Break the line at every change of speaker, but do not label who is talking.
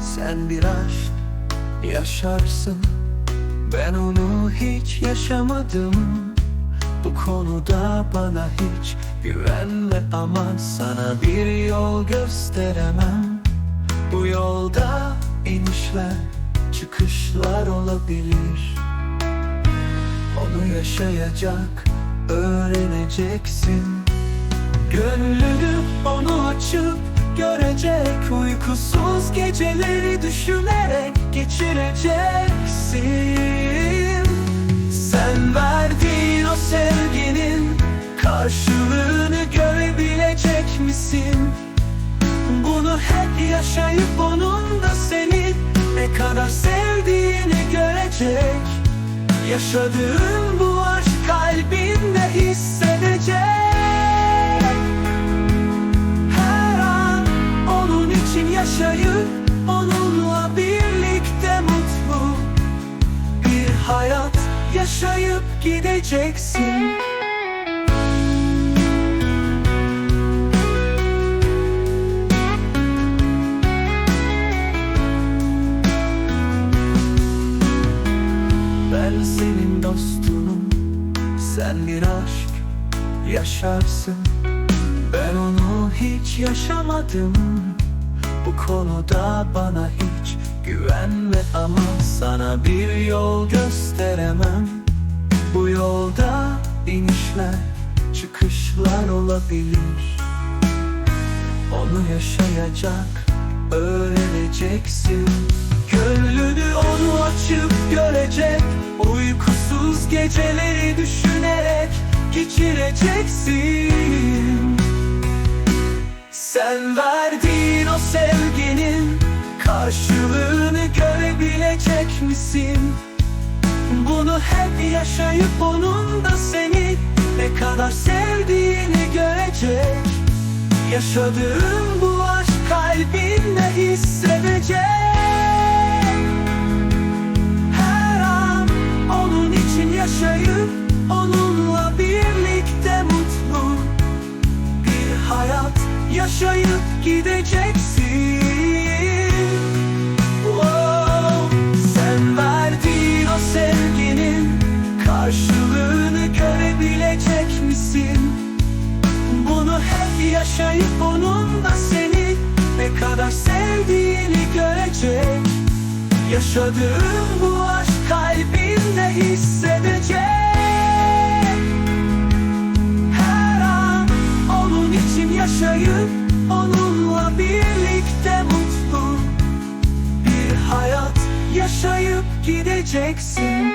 Sen bir aşk yaşarsın. Ben onu hiç yaşamadım. Bu konuda bana hiç güvenme ama Sana bir yol gösteremem. Bu yolda inişler çıkışlar olabilir. Onu yaşayacak öğreneceksin. Gönlünü onu açıp görecek Uykusuz geceleri düşünerek geçireceksin. Sen verdiğin o sevginin karşılığını görebilecek misin? Bunu hep yaşayıp onun da seni ne kadar sevdiğini görecek. Yaşadığın bu aşk kalbinde hissedecek yaşayıp gideceksin. Ben senin dostunum Sen bir aşk yaşarsın. Ben onu hiç yaşamadım. Bu konuda bana hiç güvenme ama Sana bir yol gösteremem. Bu yolda inişler çıkışlar olabilir. Onu yaşayacak öğreneceksin. Gönlünü onu açıp görecek. Uykusuz geceleri düşünerek geçireceksin. Sen verdiğin o sevginin karşılığını görebilecek misin? Bunu hep yaşayıp onun da seni ne kadar sevdiğini görecek. Yaşadığın bu aşk kalbinde hissedecek. Her an onun için yaşayıp onunla birlikte mutlu. Bir hayat yaşayıp gideceksin yaşayıp onun da seni ne kadar sevdiğini görecek. Yaşadığın bu aşk kalbinde hissedecek. Her an onun için yaşayıp onunla birlikte mutlu Bir hayat yaşayıp gideceksin